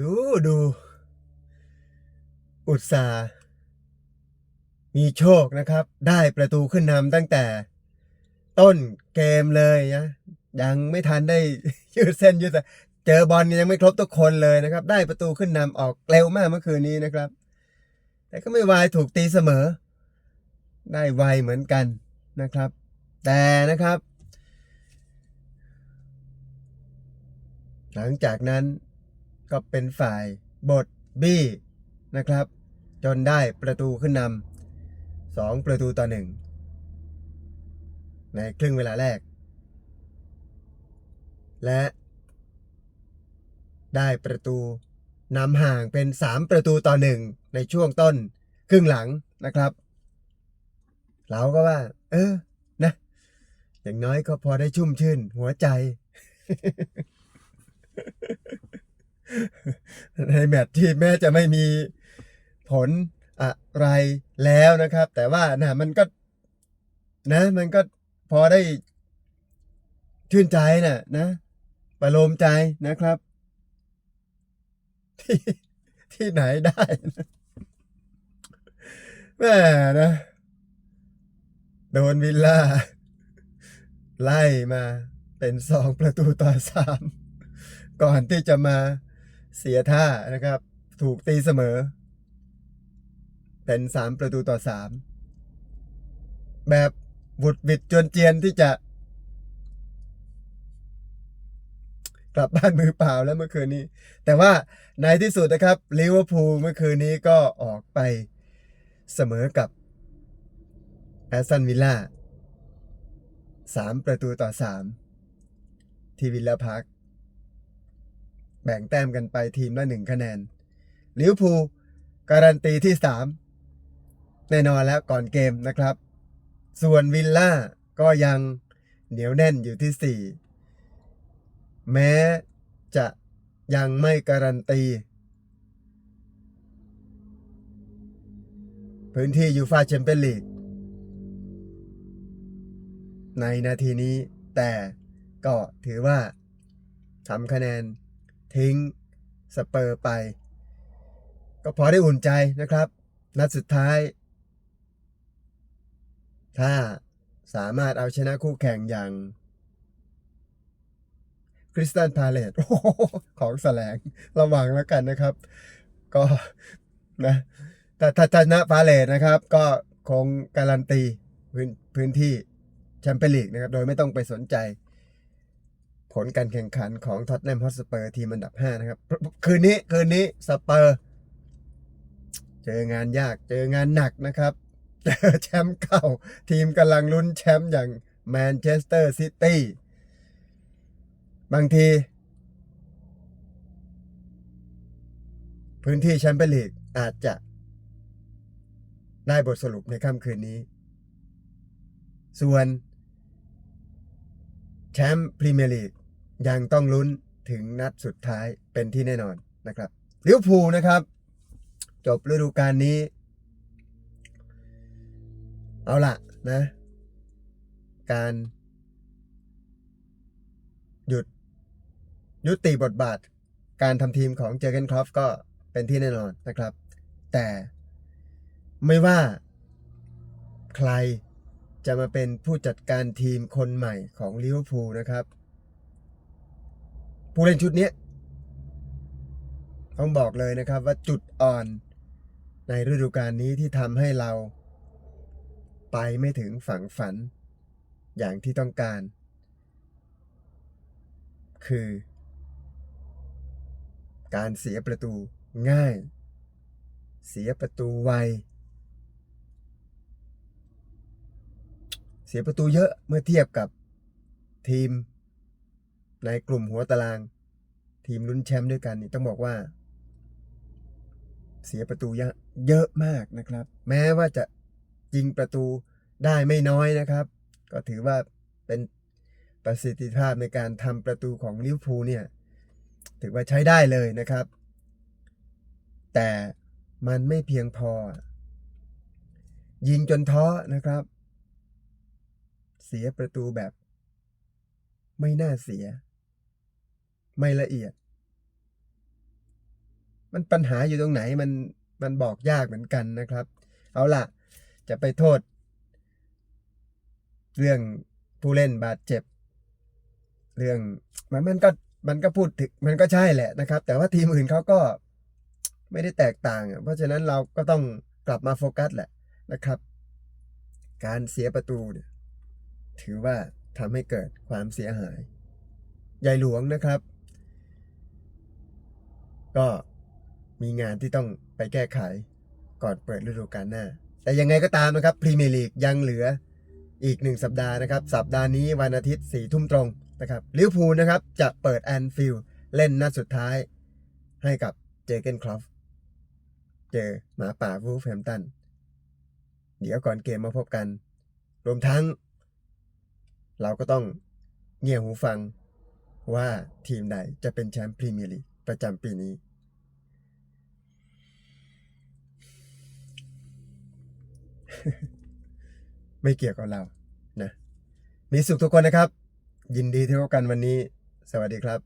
ดูดู อุตสามีโชคนะครับ ได้ประตูขึ้นนำตั้งแต่ ต้นเกมเลยนะยังไม่ทันได้ยืดเส้นยืดสายเจอบอลยังไม่ครบทุกคนเลยนะครับ ได้ประตูขึ้นนำออกเร็วมากเมื่อคืนนี้นะครับ แต่ก็ไม่วายถูกตีเสมอ ได้ไวเหมือนกันนะครับ แต่นะครับ หลังจากนั้น ก็เป็นฝ่ายบทบี้นะครับ จนได้ประตูขึ้นนำสองประตูต่อหนึ่งในครึ่งเวลาแรก และ ได้ประตูนำห่างเป็นสามประตูต่อหนึ่งในช่วงต้นครึ่งหลังนะครับเราก็ว่า เออ นะ อย่างน้อยก็พอได้ชุ่มชื่นหัวใจ ในแมตช์ที่แม้จะไม่มีผลอะไรแล้วนะครับ แต่ว่านะมันก็นะมันก็พอได้ชื่นใจน่ะนะ ประโลมใจนะครับ ที่ที่ไหนได้นะแม่นะ โดนวิลล่า ไล่มาเป็นสองประตูต่อสามก่อนที่จะมา เสียท่านะครับ ถูกตีเสมอ เป็นสามประตูต่อสามแบบบุดบิดจวนเจียนที่จะ กลับบ้านมือเปล่าแล้วเมื่อคืนนี้ แต่ว่าในที่สุดนะครับลิเวอร์พูลเมื่อคืนนี้ก็ออกไปเสมอกับแอสตันวิลล่าสามประตูต่อสามที่วิลล่าพาร์ค แบ่งแต้มกันไปทีมละหนึ่งคะแนนลิวพูการันตีที่สามแน่นอนแล้วก่อนเกมนะครับ ส่วนวิลล่าก็ยังเหนียวแน่นอยู่ที่สี่แม้จะยังไม่การันตี พื้นที่ยูฟาแชมเปี้ยนลีกในนาทีนี้แต่ก็ถือว่าทำคะแนน ทิ้งสเปอร์ไป ก็พอได้อุ่นใจนะครับ นัดสุดท้าย ถ้าสามารถเอาชนะคู่แข่งอย่างคริสตันพาเลตของแสลงระวังแล้วกันนะครับ ก็นะแต่ถ้าชนะพาเลตนะครับ ก็คงการันตีพื้นพื้นที่แชมเปี้ยนลีกนะครับ โดยไม่ต้องไปสนใจ ผลการแข่งขันของท็อตแนมฮอตสเปอร์ทีมอันดับ 5 นะครับ คืนนี้ คืนนี้สเปอร์ เจองานยากเจองานหนักนะครับเจอแชมป์เก่า ทีมกำลังลุ้นแชมป์อย่างแมนเชสเตอร์ซิตี้บางที พื้นที่แชมเปี้ยนลีกอาจจะได้บทสรุปในค่ำคืนนี้ ส่วนแชมป์พรีเมียร์ลีก ยังต้องลุ้นถึงนัดสุดท้ายเป็นที่แน่นอนนะครับลิเวอร์พูลนะครับ จบฤดูกาลนี้ เอาละนะ การหยุดยุติบทบาท การทำทีมของเจอร์เกนครอฟก็เป็นที่แน่นอนนะครับ แต่ไม่ว่าใครจะมาเป็นผู้จัดการทีมคนใหม่ของลิเวอร์พูลนะครับ ผู้เล่นชุดนี้ต้องบอกเลยนะครับว่าจุดอ่อนในฤดูกาลนี้ที่ทำให้เรา ไปไม่ถึงฝั่งฝัน อย่างที่ต้องการ คือ การเสียประตูง่าย เสียประตูไว เสียประตูเยอะเมื่อเทียบกับทีม ในกลุ่มหัวตาราง ทีมลุ้นแชมป์ด้วยกันนี่ต้องบอกว่า เสียประตูเยอะมากนะครับ แม้ว่าจะยิงประตูได้ไม่น้อยนะครับ ก็ถือว่าเป็นประสิทธิภาพในการทำประตูของลิเวอร์พูลเนี่ยถือว่าใช้ได้เลยนะครับ แต่มันไม่เพียงพอ ยิงจนท้อนะครับ เสียประตูแบบไม่น่าเสีย ไม่ละเอียด มันปัญหาอยู่ตรงไหนมันมันบอกยากเหมือนกันนะครับ เอาล่ะ จะไปโทษ เรื่องผู้เล่นบาดเจ็บ เรื่องมันมันก็มันก็พูดถึงมันก็ใช่แหละนะครับ แต่ว่าทีมอื่นเขาก็ไม่ได้แตกต่าง เพราะฉะนั้นเราก็ต้องกลับมาโฟกัสแหละนะครับ การเสียประตูเนี่ยถือว่าทำให้เกิดความเสียหาย ใหญ่หลวงนะครับ ก็มีงานที่ต้องไปแก้ไขก่อนเปิดฤดูกาลหน้า แต่ยังไงก็ตามนะครับพรีเมียร์ลีกยังเหลืออีกหนึ่งสัปดาห์นะครับ สัปดาห์นี้วันอาทิตย์สี่ทุ่มตรงนะครับลิเวอร์พูลนะครับจะเปิดแอนฟิลด์เล่นนัดสุดท้ายให้กับเจเกนคลอฟเจอหมาป่าวูฟแฮมตัน เดี๋ยวก่อนเกมมาพบกัน รวมทั้ง เราก็ต้องเงี่ยหูฟังว่าทีมใดจะเป็นแชมป์พรีเมียร์ลีก ประจำปีนี้ ไม่เกี่ยวกับเรานะ มีสุขทุกคนนะครับ ยินดีที่พบกันวันนี้ สวัสดีครับ